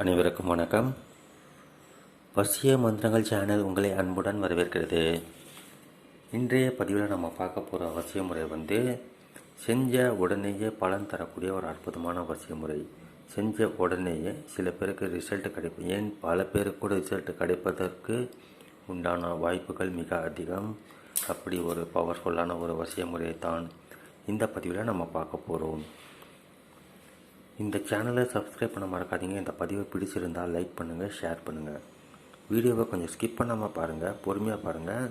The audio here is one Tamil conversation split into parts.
அனைவருக்கும் வணக்கம். வசிய மந்திரங்கள் சேனல் உங்களை அன்புடன் வரவேற்கிறது. இன்றைய பதிவில் நம்ம பார்க்க போகிற வசிய முறை வந்து செஞ்ச உடனேயே பலன் தரக்கூடிய ஒரு அற்புதமான வசிய முறை. செஞ்ச உடனேயே சில பேருக்கு ரிசல்ட் கிடைக்கும். ஏன்? பல பேருக்கு கூட ரிசல்ட் கிடைப்பதற்கு உண்டான வாய்ப்புகள் மிக அதிகம். அப்படி ஒரு பவர்ஃபுல்லான ஒரு வசிய முறையை தான் இந்த பதிவில் நம்ம பார்க்க போகிறோம் இந்த சேனலை சப்ஸ்கிரைப் பண்ண மறக்காதீங்க. இந்த பதிவை பிடிச்சிருந்தால் லைக் பண்ணுங்கள் ஷேர் பண்ணுங்கள் வீடியோவை கொஞ்சம் ஸ்கிப் பண்ணாமல் பாருங்கள் பொறுமையாக பாருங்கள்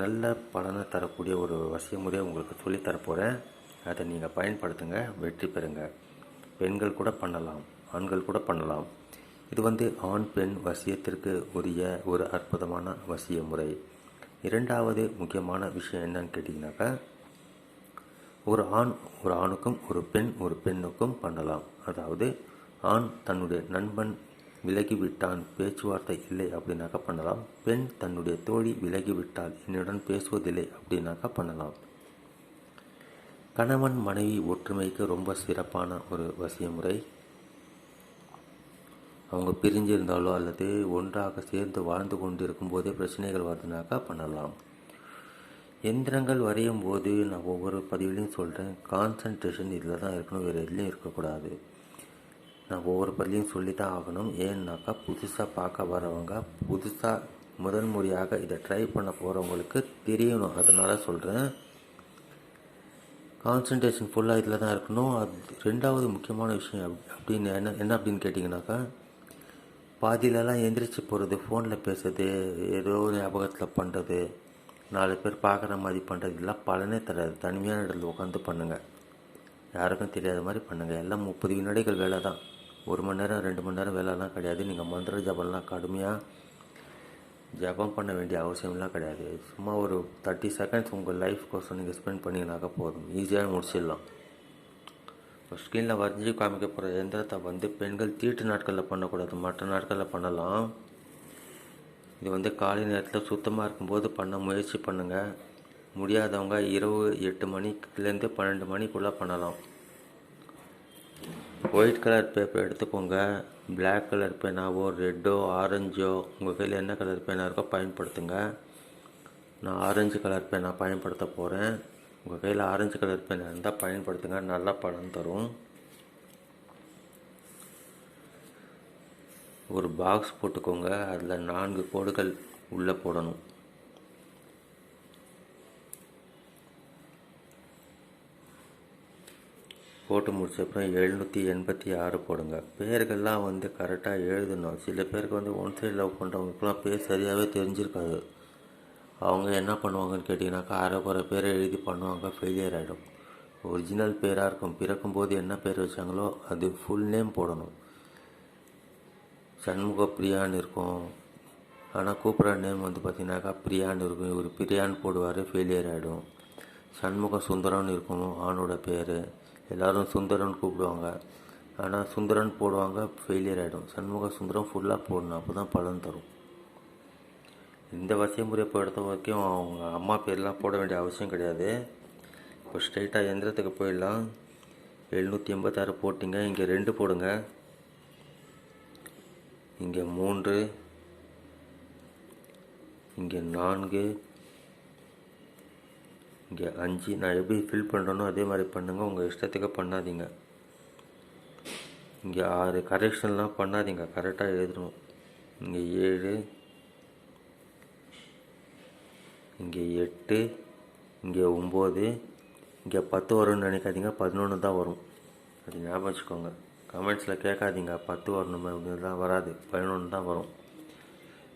நல்ல பலனை தரக்கூடிய ஒரு வசிய முறையை உங்களுக்கு சொல்லித்தரப்போகிறேன் அதை நீங்கள் பயன்படுத்துங்க வெற்றி பெறுங்க. பெண்கள் கூட பண்ணலாம் ஆண்கள் கூட பண்ணலாம். இது வந்து ஆண் பெண் வசியத்திற்கு உரிய ஒரு அற்புதமான வசிய முறை. இரண்டாவது முக்கியமான விஷயம் என்னன்னு கேட்டிங்கனாக்கா ஒரு ஆண் ஒரு ஆணுக்கும் ஒரு பெண் ஒரு பெண்ணுக்கும் பண்ணலாம். அதாவது ஆண் தன்னுடைய நண்பன் விலகிவிட்டான் பேச்சுவார்த்தை இல்லை அப்படின்னாக்கா பண்ணலாம். பெண் தன்னுடைய தோழி விலகிவிட்டால் என்னுடன் பேசுவதில்லை அப்படின்னாக்கா பண்ணலாம். கணவன் மனைவி ஒற்றுமைக்கு ரொம்ப சிறப்பான ஒரு வசிய முறை அவங்க பிரிஞ்சிருந்தாலோ அல்லது ஒன்றாக சேர்ந்து வாழ்ந்து கொண்டிருக்கும் போதே பிரச்சனைகள் வருதுனாக்கா பண்ணலாம். எந்திரங்கள் வரையும் போது நான் ஒவ்வொரு பதிவுலையும் சொல்கிறேன் கான்சன்ட்ரேஷன் இதில் தான் இருக்கணும். வேறு எதுலேயும் இருக்கக்கூடாது. நான் ஒவ்வொரு பதிலையும் சொல்லி தான் ஆகணும். ஏன்னாக்கா புதுசாக பார்க்க வரவங்க புதுசாக முதல் முறையாக இதை ட்ரை பண்ண போகிறவங்களுக்கு தெரியணும். அதனால் சொல்கிறேன் கான்சன்ட்ரேஷன் ஃபுல்லாக இதில் தான் இருக்கணும். அது ரெண்டாவது முக்கியமான விஷயம் அப்- அப்படின்னு என்ன என்ன அப்படின்னு கேட்டிங்கனாக்கா பாதியிலலாம் எந்திரிச்சு போகிறது ஃபோனில் பேசுறது ஏதோ ஞாபகத்தில் பண்ணுறது நாலு பேர் பார்க்குற மாதிரி பண்ணுறது பலனே தராது. தனிமையான இடத்துல உட்காந்து பண்ணுங்கள் யாருக்கும் தெரியாத மாதிரி பண்ணுங்கள் எல்லாம் முப்பது வினாடிகள் வேலை தான். ஒரு மணி நேரம் ரெண்டு மணி நேரம் வேலைலாம் கிடையாது. நீங்கள் மந்திர ஜபம்லாம் கடுமையாக ஜபம் பண்ண வேண்டிய அவசியம்லாம் கிடையாது. சும்மா ஒரு தேர்ட்டி செகண்ட்ஸ் உங்கள் லைஃப் கோசம் நீங்கள் ஸ்பெண்ட் பண்ணிங்கனாக்கா போதும். ஈஸியாக முடிச்சிடலாம். இப்போ ஸ்க்ரீனில் வரைஞ்சி காமிக்க போகிற எந்திரத்தை வந்து பெண்கள் தீட்டு நாட்களில் பண்ணக்கூடாது. மற்ற நாட்களில் பண்ணலாம். இது வந்து காலை நேரத்தில் சுத்தமாக இருக்கும்போது பண்ண முயற்சி பண்ணுங்கள் முடியாதவங்க இரவு எட்டு மணிலேருந்து பன்னெண்டு மணிக்குள்ளே பண்ணலாம். ஒயிட் கலர் பேப்பர் எடுத்துக்கோங்க. பிளாக் கலர் பேனாவோ ரெட்டோ ஆரஞ்சோ உங்கள் கையில் என்ன கலர் பேனா இருக்கோ பயன்படுத்துங்க. நான் ஆரஞ்சு கலர் பேனா பயன்படுத்த போகிறேன் உங்கள் கையில் ஆரஞ்சு கலர் பேனா இருந்தால் பயன்படுத்துங்க. நல்லா பலன் தரும். ஒரு பாக்ஸ் போட்டுக்கோங்க. அதில் நான்கு கோடுகள் உள்ளே போடணும். போட்டு முடிச்ச அப்புறம் எழுநூற்றி எண்பத்தி ஆறு போடுங்க. பேர்கள்லாம் வந்து கரெக்டாக எழுதணும். சில பேருக்கு வந்து ஒன் சைடு லவ் பண்ணுறவங்களுக்குலாம் பேர் சரியாகவே தெரிஞ்சிருக்காது. அவங்க என்ன பண்ணுவாங்கன்னு கேட்டிங்கனாக்கா குறை பேரை எழுதி பண்ணுவாங்க ஃபெயிலியர் ஆகிடும் ஒரிஜினல் பேராக இருக்கும். பிறக்கும்போது என்ன பேர் வச்சாங்களோ அது ஃபுல் நேம் போடணும். சண்முக பிரியான்னு இருக்கும். ஆனால் கூப்பிட்ற நேம் வந்து பார்த்தீங்கன்னாக்கா பிரியான்னு இருக்கும். இவர் பிரியான்னு போடுவார் ஃபெயிலியர் ஆகிடும் சண்முக சுந்தரம்னு இருக்கும் ஆணோட பேர். எல்லோரும் சுந்தரன் கூப்பிடுவாங்க. ஆனால் சுந்தரன் போடுவாங்க ஃபெயிலியர் ஆகிடும் சண்முக சுந்தரம் ஃபுல்லாக போடணும். அப்போ தான் பலன் தரும். இந்த வசிய முறை பொறுத்த வரைக்கும் அவங்க அம்மா பேர்லாம் போட வேண்டிய அவசியம் கிடையாது. இப்போ ஸ்ட்ரைட்டாக எந்திரத்துக்கு போயிடலாம். எழுநூற்றி எண்பத்தாறு போட்டிங்க. இங்கே ரெண்டு போடுங்க. இங்கே மூன்று இங்கே நான்கு இங்கே அஞ்சு. நான் எப்படி ஃபில் பண்ணுறேனோ அதே மாதிரி பண்ணுங்கள் உங்கள் இஷ்டத்துக்கு பண்ணாதீங்க. இங்கே ஆறு. கரெக்ஷன்லாம் பண்ணாதீங்க. கரெக்டாக எழுதணும். இங்கே ஏழு இங்கே எட்டு இங்கே ஒம்பது இங்கே பத்து வரும்னு நினைக்காதீங்க. பதினொன்று தான் வரும். அது ஞாபகம் வச்சுக்கோங்க. கமெண்ட்ஸில் கேட்காதீங்க. பத்து வரணுமே அப்படின்லாம் வராது. பதினொன்று தான் வரும்.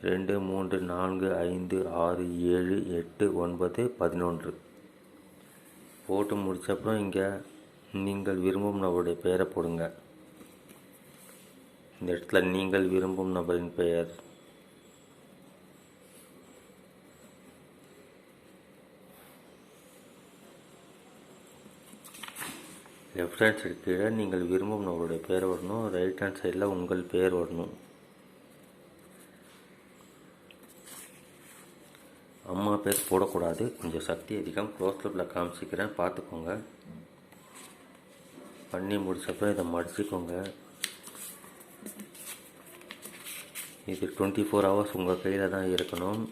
ரெண்டு மூன்று நான்கு ஐந்து ஆறு ஏழு எட்டு ஒன்பது பதினொன்று. போட்டு முடித்தப்புறம் இங்கே நீங்கள் விரும்பும் நபருடைய பெயரை போடுங்க. இந்த இடத்துல நீங்கள் விரும்பும் நபரின் பெயர். லெஃப்ட் ஹேண்ட் சைடு கீழே நீங்கள் விரும்பும் நபருடைய பேர் வரணும். ரைட் ஹேண்ட் சைடில் உங்கள் பேர் வரணும். அம்மா பேர் போடக்கூடாது. கொஞ்சம் சக்தி அதிகம். க்ளோஸ் லப்பில் காமிச்சிக்கிறேன். பார்த்துக்கோங்க. பண்ணி முடிச்சப்போ இதை மடிச்சுக்கோங்க. இது டுவெண்ட்டி ஃபோர் ஹவர்ஸ் உங்கள் கையில் தான் இருக்கணும்.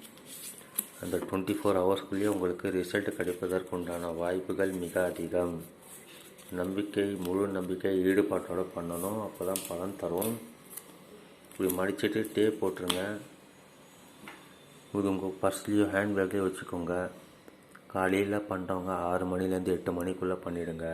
அந்த டுவெண்ட்டி ஃபோர் ஹவர்ஸ்க்குள்ளேயே உங்களுக்கு ரிசல்ட் கிடைப்பதற்கு உண்டான வாய்ப்புகள் மிக அதிகம். நம்பிக்கை முழு நம்பிக்கை ஈடுபாட்டோடு பண்ணணும். அப்போ தான் பலன் தரும். இப்படி மடிச்சிட்டு டே போட்டுருங்க. இது உங்கள் பர்ஸ்லேயோ ஹேண்ட்பேக்லேயோ வச்சுக்கோங்க. காலையில் பண்ணுறவங்க ஆறு மணிலேருந்து எட்டு மணிக்குள்ளே பண்ணிவிடுங்க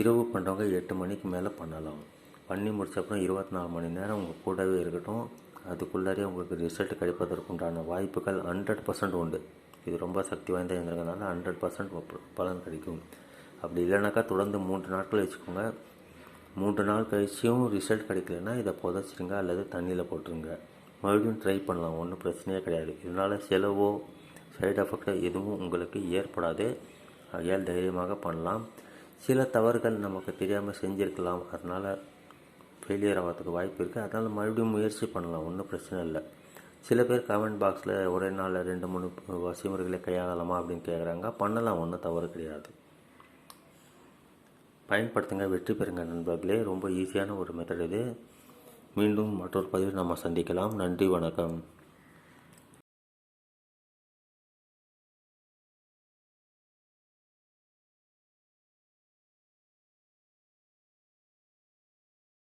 இரவு பண்ணுறவங்க எட்டு மணிக்கு மேலே பண்ணலாம். பண்ணி முடிச்ச அப்புறம் இருபத்தி நாலு மணி நேரம் உங்கள் கூடவே இருக்கட்டும். அதுக்குள்ளாரே உங்களுக்கு ரிசல்ட் கிடைப்பதற்குண்டான வாய்ப்புகள் ஹண்ட்ரட் பர்சன்ட் உண்டு. இது ரொம்ப சக்தி வாய்ந்த இயந்திரங்கனால ஹண்ட்ரட் பர்சன்ட் பலன் கிடைக்கும். அப்படி இல்லைனாக்கா தொடர்ந்து மூன்று நாட்கள் வச்சுக்கோங்க. மூன்று நாள் கழிச்சியும் ரிசல்ட் கிடைக்கலன்னா இதை புதைச்சிருங்க அல்லது தண்ணியில் போட்டுருங்க. மறுபடியும் ட்ரை பண்ணலாம் ஒன்றும் பிரச்சனையே கிடையாது. இதனால் செலவோ சைடு எஃபெக்டோ எதுவும் உங்களுக்கு ஏற்படாது. ஆகையால் தைரியமாக பண்ணலாம். சில தவறுகள் நமக்கு தெரியாமல் செஞ்சுருக்கலாம். அதனால் ஃபெயிலியர் ஆகிறதுக்கு வாய்ப்பு இருக்குது அதனால் மறுபடியும் முயற்சி பண்ணலாம் ஒன்றும் பிரச்சனை இல்லை. சில பேர் கமெண்ட் பாக்ஸில் ஒரே நாளில் ரெண்டு மூணு வசிமுறைகளை கையாளலாமா அப்படின்னு கேட்குறாங்க பண்ணலாம் ஒன்றும் தவறு கிடையாது. பயன்படுத்துங்க வெற்றி பெறுங்க நண்பர்களே. ரொம்ப ஈஸியான ஒரு மெத்தட் இது. மீண்டும் மற்றொரு பதிவில் நம்ம சந்திக்கலாம். நன்றி வணக்கம்.